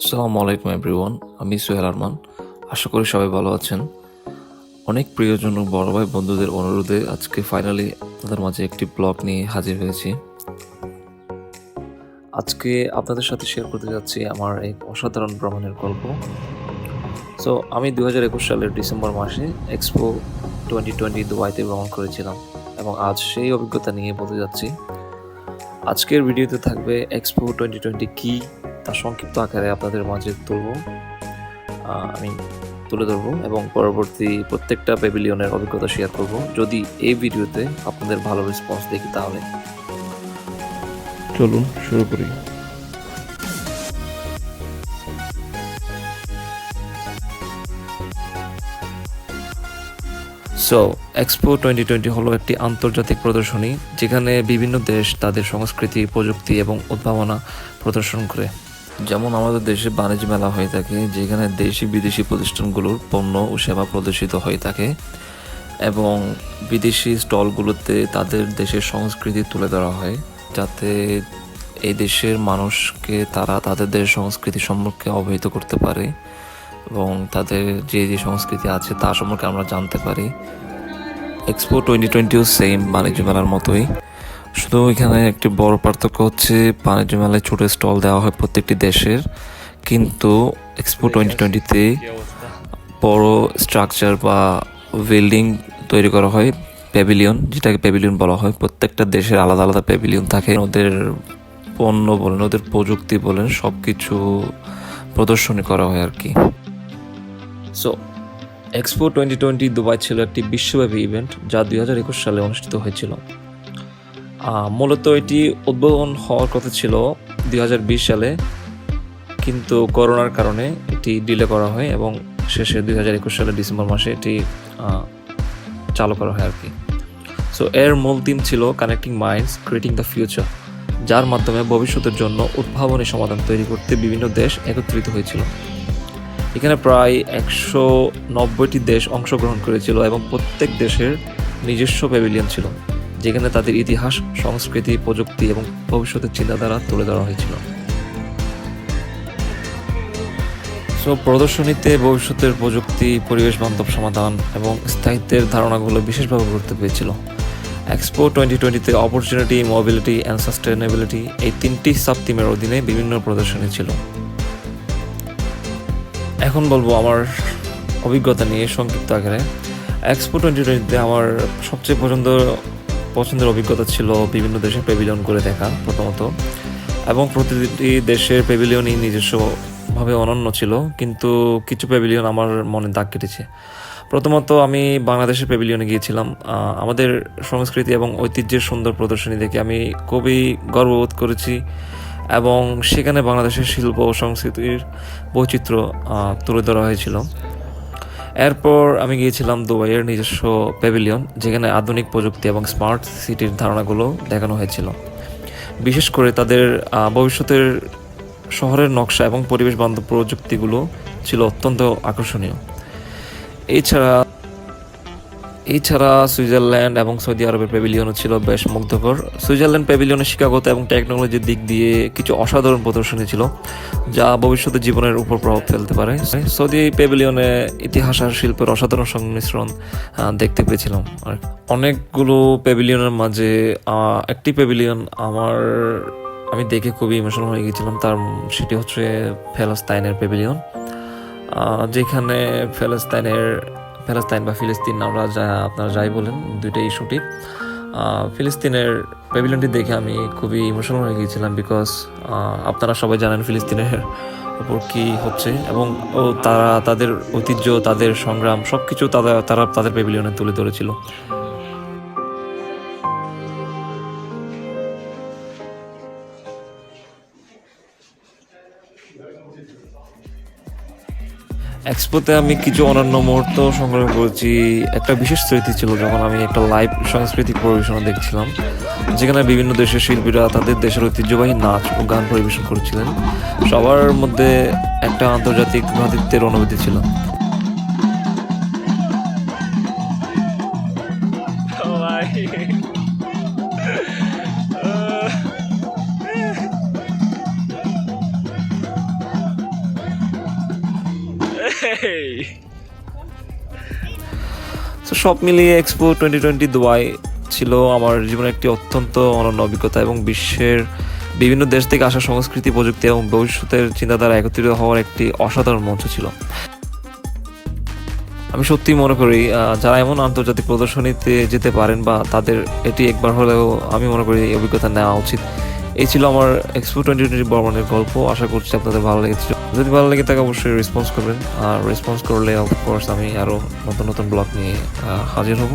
আসসালামু আলাইকুম, এভরিওয়ান। আমি সোহেল আরমান। আশা করি সবাই ভালো আছেন। অনেক প্রিয়জন বড় ভাই বন্ধুদের অনুরোধে আজকে ফাইনালি আপনাদের মাঝে একটি ব্লগ নিয়ে হাজির হয়েছি। আজকে আপনাদের সাথে শেয়ার করতে যাচ্ছি আমার এক অসাধারণ ভ্রমণের গল্প। সো আমি দু হাজার একুশ সালের ডিসেম্বর মাসে এক্সপো টোয়েন্টি টোয়েন্টি দুবাইতে ভ্রমণ করেছিলাম এবং আজ সেই অভিজ্ঞতা নিয়ে বলতে যাচ্ছি। আজকের ভিডিওতে থাকবে এক্সপো টোয়েন্টি টোয়েন্টি কী তা সংক্ষিপ্ত আকারে আপনাদের মাঝে তুলব। আমি তুলে ধরবো এবং পরবর্তী প্রত্যেকটা প্যাভিলিয়নের অভিজ্ঞতা শেয়ার করব। যদি এই ভিডিওতে আপনাদের ভালো রেসপন্স দেখি তাহলে। চলুন শুরু করি। সো এক্সপো টোয়েন্টি টোয়েন্টি হলো একটি আন্তর্জাতিক প্রদর্শনী যেখানে বিভিন্ন দেশ তাদের সংস্কৃতি প্রযুক্তি এবং উদ্ভাবনা প্রদর্শন করে। যেমন আমাদের দেশে বাণিজ্য মেলা হয়ে থাকে, যেখানে দেশি বিদেশি প্রতিষ্ঠানগুলোর পণ্য ও সেবা প্রদর্শিত হয়ে থাকে এবং বিদেশি স্টলগুলোতে তাদের দেশের সংস্কৃতি তুলে ধরা হয় যাতে এই দেশের মানুষকে তারা তাদের দেশের সংস্কৃতি সম্পর্কে অবহিত করতে পারে এবং তাদের যে যে সংস্কৃতি আছে তা সম্পর্কে আমরা জানতে পারি। এক্সপো টোয়েন্টি টোয়েন্টিও সেম বাণিজ্য মেলার মতোই। শুধু এখানে একটি বড় পার্থক্য হচ্ছে বাণিজ্য মেলায় ছোট স্টল দেওয়া হয় প্রত্যেকটি দেশের, কিন্তু এক্সপো টোয়েন্টি টোয়েন্টিতে বড় স্ট্রাকচার বা বিল্ডিং তৈরি করা হয় প্যাভিলিয়ন যেটাকে প্যাভিলিয়ন বলা হয়। প্রত্যেকটা দেশের আলাদা আলাদা প্যাভিলিয়ন থাকে। ওদের পণ্য বলেন, ওদের প্রযুক্তি বলেন সব কিছু প্রদর্শনী করা হয় আর কি। So expo twenty twenty Dubai ছিল একটি বিশ্বব্যাপী ইভেন্ট যা দুই হাজার একুশ সালে অনুষ্ঠিত হয়েছিল। মূলত এটি উদ্বোধন হওয়ার কথা ছিল দুই হাজার বিশ সালে, কিন্তু করোনার কারণে এটি ডিলে করা হয় এবং শেষে দুই হাজার একুশ সালের ডিসেম্বর মাসে এটি চালু করা হয় আর কি সো এর মূল থিম ছিল connecting minds creating the future যার মাধ্যমে ভবিষ্যতের জন্য উদ্ভাবনী সমাধান তৈরি করতে বিভিন্ন দেশ একত্রিত হয়েছিল। এখানে প্রায় একশো নব্বইটি দেশ অংশগ্রহণ করেছিল এবং প্রত্যেক দেশের নিজস্ব প্যাভিলিয়ন ছিল। যেখানে তাদের ইতিহাস, সংস্কৃতি, প্রযুক্তি এবং ভবিষ্যতের চিন্তাধারা তুলে ধরা হয়েছিল। সো প্রদর্শনীতে ভবিষ্যতের প্রযুক্তি, পরিবেশ বান্ধব সমাধান এবং স্থায়িত্বের ধারণাগুলো বিশেষভাবে গুরুত্ব পেয়েছিল। এক্সপো টোয়েন্টি টোয়েন্টিতে অপরচুনিটি, মোবিলিটি অ্যান্ড সাস্টেনেবিলিটি এই তিনটি সাব থিমের অধীনে বিভিন্ন প্রদর্শনী ছিল। এখন বলব আমার অভিজ্ঞতা নিয়ে সংক্ষিপ্ত আকারে। এক্সপো টোয়েন্টি টোয়েন্টিতে আমার সবচেয়ে পছন্দ পছন্দের অভিজ্ঞতা ছিল বিভিন্ন দেশের প্যাভিলিয়ন করে দেখা প্রথমত। এবং প্রতিটি দেশের প্যাভিলিয়নই নিজস্বভাবে অনন্য ছিল, কিন্তু কিছু প্যাভিলিয়ন আমার মনে দাগ কেটেছে। প্রথমত আমি বাংলাদেশের প্যাভিলিয়নে গিয়েছিলাম। আমাদের সংস্কৃতি এবং ঐতিহ্যের সুন্দর প্রদর্শনী দেখে আমি খুবই গর্ববোধ করেছি এবং সেখানে বাংলাদেশের শিল্প ও সংস্কৃতির বৈচিত্র্য তুলে ধরা হয়েছিল। এরপর আমি গিয়েছিলাম দুবাইয়ের নিজস্ব প্যাভিলিয়ন যেখানে আধুনিক প্রযুক্তি এবং স্মার্ট সিটির ধারণাগুলো দেখানো হয়েছিল। বিশেষ করে তাদের ভবিষ্যতের শহরের নকশা এবং পরিবেশ বান্ধব প্রযুক্তিগুলো ছিল অত্যন্ত আকর্ষণীয়। এছাড়া এছাড়া সুইজারল্যান্ড এবং সৌদি আরবের প্যাভিলিয়নও ছিল বেশ মুগ্ধকর। সুইজারল্যান্ড প্যাভিলিয়নের শিক্ষাগত এবং টেকনোলজির দিক দিয়ে কিছু অসাধারণ প্রদর্শনী ছিল, যা ভবিষ্যতে জীবনের উপর প্রভাব ফেলতে পারে। সৌদি প্যাভিলিয়নে ইতিহাস আর শিল্পের অসাধারণ সংমিশ্রণ দেখতে পেয়েছিলাম। আর অনেকগুলো প্যাভিলিয়নের মাঝে একটি প্যাভিলিয়ন আমার, আমি দেখে খুবই ইমোশনাল হয়ে গেছিলাম। তার সেটি হচ্ছে ফেলাস্তাইনের প্যাভিলিয়ন যেখানে ফেলাস্তাইনের ফেলাস্তাইন বা ফিলিস্তিন, আমরা যা, আপনারা যাই বলেন, দুইটাই সঠিক। ফিলিস্তিনের প্যাভিলিয়নটি দেখে আমি খুবই ইমোশনাল হয়ে গিয়েছিলাম বিকজ আপনারা সবাই জানেন ফিলিস্তিনের উপর কী হচ্ছে এবং, ও, তারা, তাদের ঐতিহ্য, তাদের সংগ্রাম সব কিছু তারা তারা, তাদের প্যাভিলিয়নে তুলে ধরেছিল। এক্সপোতে আমি কিছু অনন্য মুহূর্ত সংগ্রহ করেছি। একটা বিশেষ স্মৃতি ছিল যখন আমি একটা লাইভ সাংস্কৃতিক পরিবেশনা দেখছিলাম, যেখানে বিভিন্ন দেশের শিল্পীরা তাদের দেশের ঐতিহ্যবাহী নাচ ও গান পরিবেশন করেছিলেন। সবার মধ্যে একটা আন্তর্জাতিক ভ্রাতৃত্বের অনুভূতি ছিল। তো সব মিলিয়ে এক্সপো টোয়েন্টি টোয়েন্টি দুবাই ছিল আমার জীবনে একটি অত্যন্ত অনন্য অভিজ্ঞতা এবং বিশ্বের বিভিন্ন দেশ থেকে আসা সংস্কৃতি, প্রযুক্তি এবং ভবিষ্যতের চিন্তাধারা একত্রিত হওয়ার একটি অসাধারণ মঞ্চ ছিল। আমি সত্যি মনে করি যারা এমন আন্তর্জাতিক প্রদর্শনীতে যেতে পারেন বা তাদের এটি একবার হলেও আমি মনে করি অভিজ্ঞতা নেওয়া উচিত। এই ছিল আমার এক্সপো টোয়েন্টি টোয়েন্টি বর্মনের গল্প। আশা করছি আপনাদের ভালো লেগেছে। যদি ভালো লেগে থাকে অবশ্যই রেসপন্স করবেন। আর রেসপন্স করলে অফকোর্স আমি আরও নতুন নতুন ব্লগ নিয়ে হাজির হব।